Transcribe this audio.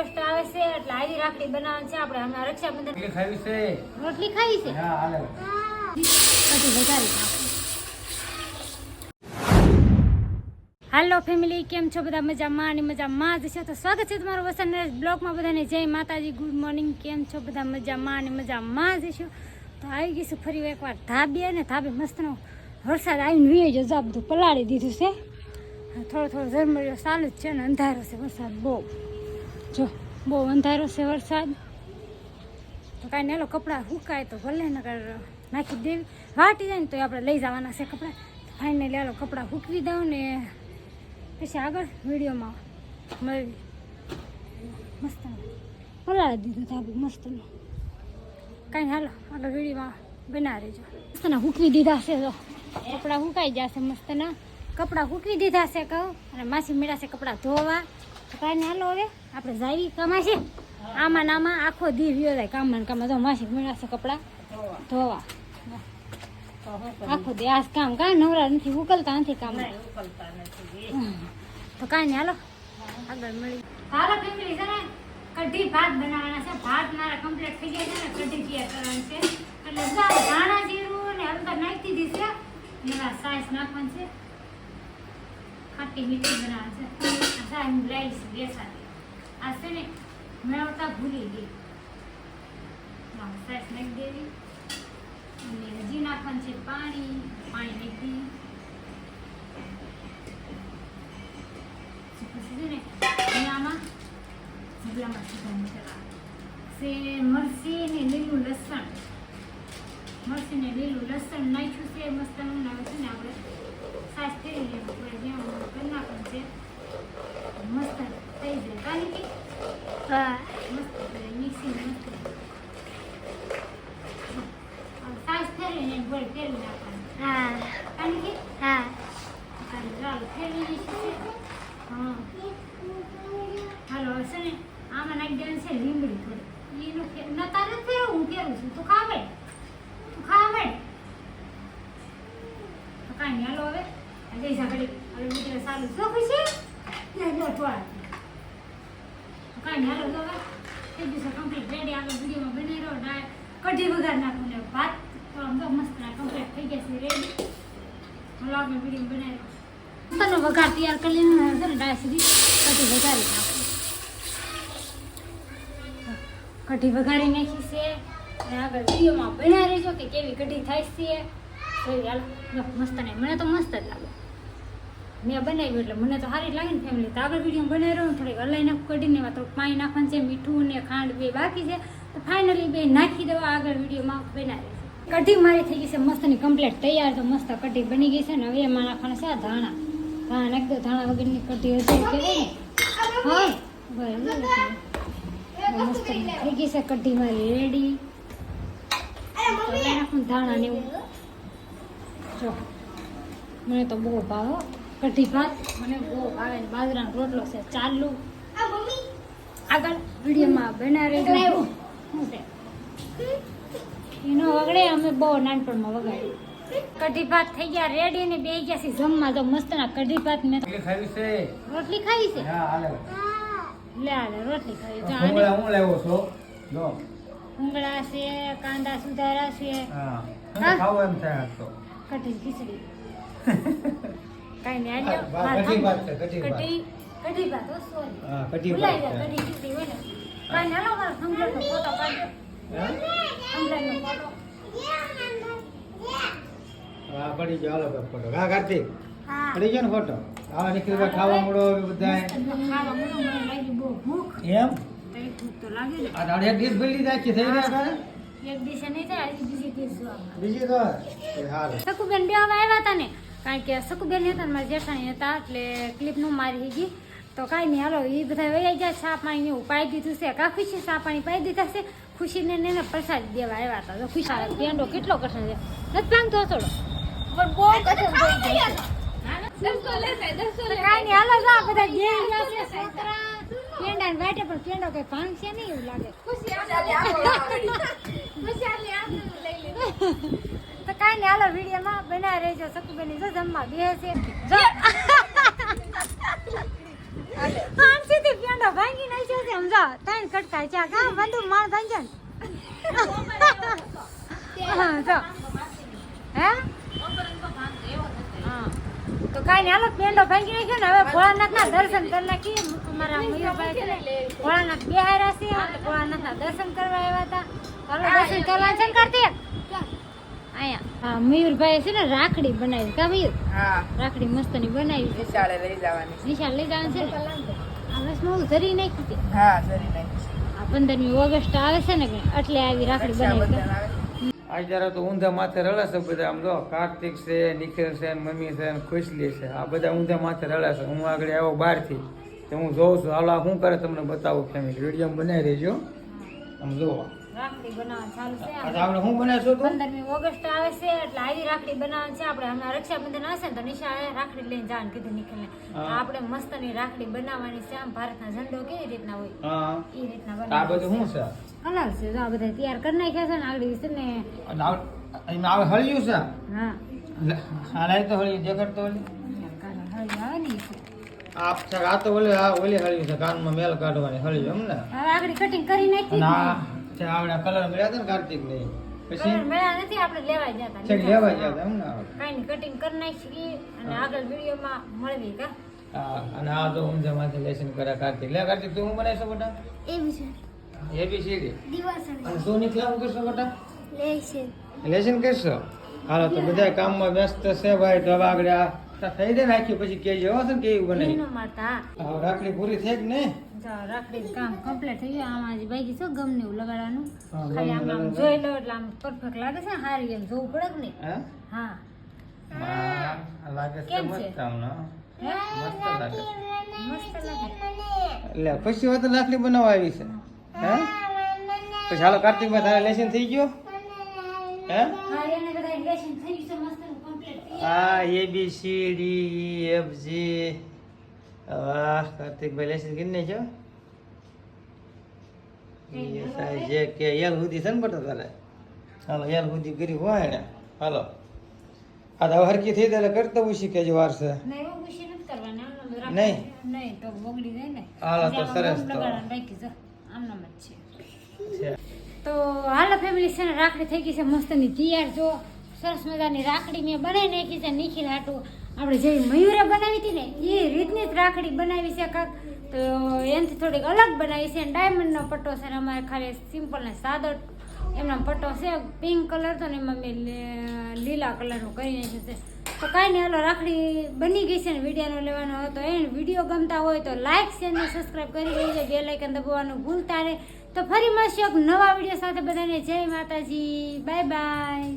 આવે છે એટલે આવી રાખડી બનાવવાની છે. આપણે હમણાં રક્ષાબંધન ખાવી છે. રોટલી ખાવી છે? હા હાલે. પછી વધારી હાલો ફેમિલી કેમ છો બધા? મજામાં અને મજામાં જ છે? તો સ્વાગત છે તમારું વસંત બ્લોગમાં બધાને. જય માતાજી ગુડ મોર્નિંગ. કેમ છો બધા? મજામાં અને મજામાં જ છો? તો આવી ગઈશું ફરી એકવાર ધાબે અને ધાબે મસ્તનો વરસાદ આવીને વીએ જા બધું પલાળી દીધું છે. થોડો થોડો ઝરમરિયો ચાલુ જ છે ને અંધારો છે વરસાદ બહુ. જો, બહુ અંધારો છે વરસાદ. તો કાંઈ નેલો કપડાં સુકાય તો ભલે નગર નાખી દેવી. વાટી જાય ને તો આપણે લઈ જવાના છે કપડાં. ફાઇનલી આલો કપડાં સૂકવી દઉં ને પછી આગળ વિડીયોમાં મળવી મસ્ત પલાળી દીધું ધાબુ મસ્તનું કાંઈ હાલો, આગળ વિડીયોમાં બના રહેજો. મસ્તના સૂકવી દીધા છે તો કપડાં સુકાઈ જશે મસ્તના કપડાં સૂકવી દીધા છે કહું. અને માસી મેળા છે કપડાં ધોવા. કાંઈ હાલો હવે. આપણે જાવી કમાશે આમાં ને આમાં આખો દી વ્યો જાય કામમાં કામમાં. તો માસી મેળા કપડા. ધોવા. આખો દી આ કામ. કાંઈ નવરા નથી ઉકલતા નથી કામ તો કાંઈ હાલો. આગળ મળી હાલો ફેમિલી છે ને? કઢી ભાત બનાવવાના છે. ભાત મારા કમ્પ્લીટ થઈ ગયા છે ને કઢી તૈયાર કરવાની છે. એટલે ધાણા જીરું ને અંદર નાખી દીધી છે. સાઈસ નાખવાની છે. ખાટી મીઠી બનાવે છે. આ હું લાવી છે આ છે ને, મેળવતા ભૂલી ગઈ. હા સાઈસ નાખી દેવી. અને હજી નાખવાનું છે પાણી પાણી નાખી. પછી છે ને સુધારણી કરવાની છે. મરસી ને લીલું લસણ. મરસી ને લીલું લસણ નાખ્યું છે મસ્ત આવે છે ને આપણે સાસ ફેરી લેવું પડે જ્યાં કરી નાખવાનું છે મસ્ત થઈ જાય કારણ કે મસ્ત મિક્સિંગ મસ્ત સાસ ફેરીને ગોળ ફેરી નાખવાનું હા કારણ કે અને ચાલો ફેરવી દઈશું હા હાલો હશે ને આમાં નાખી દેવાનું છે લીમડી થોડી એનું ફેર ન તારે ફેરવું હું ફેરું છું તું ખાવે ખાવે તો કાંઈ હાલો હવે. જઈ ઝાકડી હવે બીજા સારું શું ખુશી? કાંઈ હાલો તો હવે. થઈ ગયું છે કમ્પ્લીટ રેડી આગળ વિડીયોમાં બની રહ્યો ડાય, કઢી વઘાર નાખું ને ભાત. તો આમ તો મસ્ત કમ્પ્લીટ થઈ ગયા છે રેડી હાલો, આગળ વીડિયો બનાવી તનો વઘાર તૈયાર કરી લઈને છે ને ડાળ સુધી કઢી વઘારી નાખું. કઢી વઘારી નાખી છે. અને આગળ વિડીયોમાં બન્યા રહેજો કે કેવી કઢી થાય છે હાલ. મસ્ત નહીં મને તો મસ્ત જ લાગે. મેં બનાવ્યું એટલે મને તો સારી લાગે ને ફેમિલી તો આગળ વીડિયો બનાવી રહ્યો થોડીક હલાઈ નાખું કઢીને. એમાં થોડુંક પાણી નાખવાનું છે, મીઠું ને ખાંડ બે બાકી છે. તો ફાઇનલી બે નાખી દેવા આગળ વિડીયોમાં બનાવી કઢી મારી થઈ ગઈ છે મસ્તની કમ્પ્લીટ તૈયાર. તો મસ્ત કઢી બની ગઈ છે ને હવે એમાં નાખવાના છે ધાણા. ધાણા નાખી દો. ધાણા વગરની કઢી હજી કહેવાય ને. હા બરાબર મસ્ત થઈ ગઈ છે કઢી મારી રેડી નાખું ધાણા ને એવું. જો મને તો બહુ ભાવે હો. કઢી ભાત મને બહુ ભાવે ને બાજરાનો રોટલો છે. ચાલુ. આગળ વિડીયોમાં રહેજો એનો વગડે અમે બહુ નાનપણમાં વગાડ્યું. કઢી ભાત થઈ ગયા રેડી ને બે ગયા છે જમવા તો મસ્ત ના કઢી ભાત મેં કેટલી ખાવી છે? રોટલી ખાવી છે? લે રોટલી ખાવી. જો આને હું લાવ્યો છો? જો ભૂંગળા છે કાંદા સુધારા છે. હા. ખાવું એમ થાય તો. કઢી ખીચડી. કાંઈ હા, આલ્યો કઢી ભાત છે, કઢી ભાત. કઢી ભાત હો, સોરી. હા કઢી ભાત કઢી ખીચડી હોય ને. કાંઈ હાલો મારો થંભલાઈનો ફોટો પાડજો. હા? થંભલાઈનો ફોટો. હા પડી ગયો. હાલો ફોટો. હા કાર્તિક. હા. પડી ગયો ને ફોટો? હા નીકળી ખાવા મળો બધાય. ખાવા મળ્યું, મને લાગી બહુ ભૂખ. એમ? તો એક ભૂખ તો લાગે ને આ દાઢી ડીશ ભરી જાય છે થઈ ગયા તારે એક દિવસે નહીં થાય હજી બીજી દિવસે આવવાના. બીજી તો એ હાલ સકુબેન બે હવે આવ્યા હતા ને કારણ કે સકુબેન હતા ને મારા જેઠાણી હતા એટલે ક્લિપનું મારી ગઈ તો કાંઈ નહીં હાલો એ બધા વૈયા ગયા ચા પાણી એવું પાઈ દીધું છે કા ખુશી ચા પાણી પાઈ દીધા છે ખુશીને ને એને પ્રસાદ દેવા આવ્યા હતા તો ખુશી પેંડો કેટલો કઠણ છે નથી પાંગતો થોડો પણ બહુ કઠણ થઈ જાય છે તો કાંઈ નહીં હાલો જા બધા બે ગયા છે છોકરા પેંડા ને વાટે પણ પેંડો કઈ ભાંગશે નહીં એવું લાગે. તો કાંઈ નહીં હાલો વિડીયોમાં બનાવી રહેજો. સકુબેની જો જમવા બે છે જો આમથી પેંડો ભાંગી નાખ્યો છે. સમજો ત્રણ કટકા ચા કા બધું માણ ભાંજન હા જો હે હા તો કાંઈ નહીં. હાલો પેંડો ભાંગી નાખ્યો ને હવે ભોળાનાથના દર્શન કરી નાખીએ. અમારા મયુરભાઈ છે ભોળાનાથ બિહાર્યા છે ભોળાનાથ ના દર્શન કરવા આવ્યા હતા. હાલો દર્શન કરવા છે ને કાર્તિક? અહીંયા. મયુરભાઈ છે ને રાખડી બનાવી. કા મયુર? રાખડી રાખડી મસ્તની બનાવી. નિશાળે લઈ જવાની. નિશાળ લઈ જવાની છે ને? આ વર્ષમાં હું ધરી નાખી હતી હા ધરી નાખી આ પંદરમી ઓગસ્ટ આવે છે ને એટલે આવી રાખડી બનાવી. અત્યારે તો ઊંધા માથે રડે છે બધા. આમ જો, કાર્તિક છે, નિખિલ છે મમ્મી છે ખુશલી છે. આ બધા ઊંધા માથે રડે છે. હું આગળ આવ્યો બહારથી. તો હું જોઉં છું. હાલો શું કરે તમને બતાવું ફેમિલી વીડિયો બનાવી રહેજો આમ જુઓ રાખડી બનાવવાનું ચાલુ છે આપણે શું બનાવીશું પંદરમી ઓગસ્ટ આવે છે એટલે આવી રાખડી બનાવવાની છે. આપણે હમણાં રક્ષાબંધન આવશે ને તો નિશા રાખડી લઈને જવાનું કીધું નીકળે. આપણે મસ્તની રાખડી બનાવવાની છે. આમ ભારતના ઝંડો કેવી રીતના હોય? એ રીતના આ બધું શું છે? હલાલ છે. જો આ બધા તૈયાર કરી નાખ્યા છે ને આગળ છે ને. એમાં આવે હળિયું છે? હા. લે, તો હળિયું જે કરતો આવે ને છે. આ તો ઓલી ઓલી હળિયું છે કાનમાં મેલ કાઢવાની હળિયું એમ ને? હવે આગળ કટિંગ કરી નાખી અને આ આવડા કલર મળ્યા હતા ને કાર્તિક ને પછી મળ્યા નથી આપણે લેવા ગયા છે હતા લેવા ગયા હતા એમ ને? કાંઈ કટિંગ કરી નાખી અને આગળ વિડીયોમાં મળવી કા? હા અને આ તો ઊંઝા માથે લેસન કરે કાર્તિક. લે કાર્તિક તું હું બનાવીશો બેટા છે. એબીસીડી દિવસ અને શું નીકળાવું કરશો બેટા લેસન કરશો? હાલો તો બધા કામમાં વ્યસ્ત છે ભાઈ તો આગળ આ થઈ દે નાખી પછી કેજો હો છે ને કેવું બનાવી એનો માતા હવે રાખડી પૂરી થઈ જ ને જો રાખડી કામ કમ્પ્લીટ થઈ ગયું. આમાં બાકી છે ગમને એવું લગાડવાનું. ખાલી આમ આમ. જોઈ લો એટલે આમ પરફેક્ટ લાગે છે હારી એમ જોવું પડે કે નહીં? હે? લાગે છે મસ્ત તમને મસ્ત લાગે. મસ્ત લાગે એટલે ખુશી હોય તો લાકડી બનાવવા આવી છે. હે. પછી હાલો કાર્તિકભાઈ તારે લેસન થઈ ગયો? હે હા એને કદાચ લેસન થઈ ગયું મસ્ત આ A B C D E F G વાહ કાર્તિકભાઈ લેસન કરી ને આઈ જે કે એલ સુધી છે ને બટા તારે? હાલો એલ સુધી કરી હોય ને. હાલો. આ તો હરકી થઈ ત્યારે કરતો હું શીખે વાર છે. નહીં હાલો તો સરસ છે. છે. છે. તો હાલો ફેમિલી છે રાખડી થઈ ગઈ છે. મસ્તની તૈયાર જો. સરસ મજાની રાખડી મેં બનાવી નાખી છે નિખિલ હાટું આપણે જે મયુરે બનાવી હતી ને, એ રીતની જ રાખડી બનાવી છે કાંક. તો એનાથી થોડીક અલગ બનાવી છે ડાયમંડનો પટ્ટો છે અમારે ખાલી સિમ્પલ ને સાદો એમનો પટ્ટો છે પિંક કલર તો ને એમાં મેં લીલા કલરનું કરી નાખ્યું છે. તો કાંઈ નહીં, હાલો, રાખડી બની ગઈ છે ને, વિડીયોનો લેવાનો હતો. એ વીડિયો ગમતા હોય તો લાઇક શેર ને સબસ્ક્રાઈબ કરી દેજો. બે લાઇકન દબાવવાનું ભૂલતા નહીં. તો ફરી મળશે એક નવા વીડિયો સાથે બધાને. જય માતાજી. Bye bye